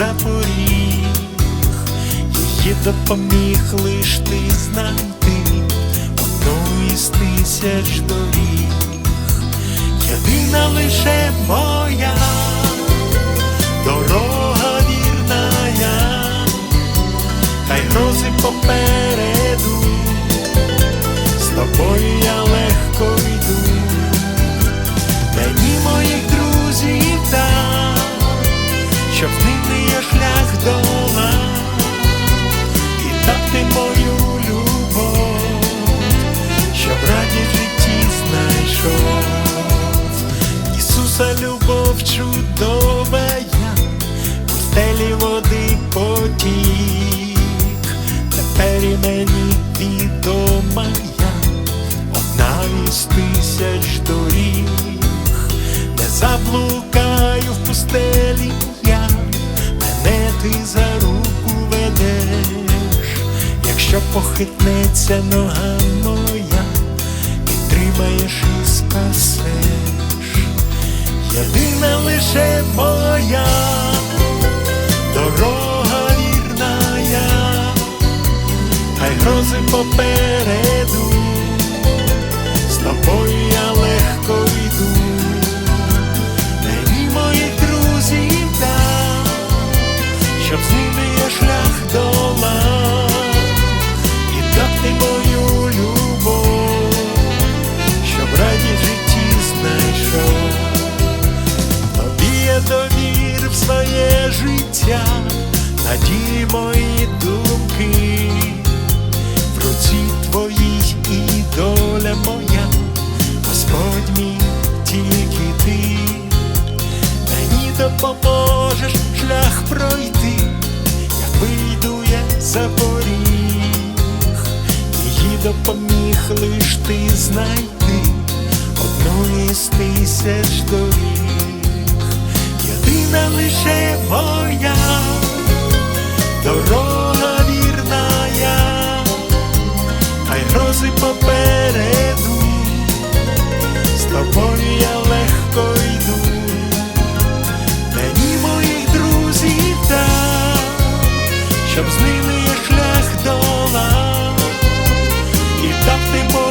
я за поріг, її допоміг лиш ти знайти одну із тисяч доріг, єдина лише моя Ісуса любов чудова я, у стелі води потік, тепер і мені відома я, одна із тисяч доріг, не заблукаю в пустелі я, мене ти за руку ведеш, якщо похитнеться нога моя, підтримаєш і спасеш єдина лише моя дорога вірна, хай грози попереду, життя, надії мої думки, в руці твоїй і доля моя, Господь мій тільки ти, мені допоможеш шлях пройти, як вийду я за поріг, її допоміг лиш ти знайти одну із тисяч доріг, лише моя дорога вірна, та й грози попереду, з тобою я легко йду, мені моїх друзів та щоб з ними я шлях дола і дав ти Бог.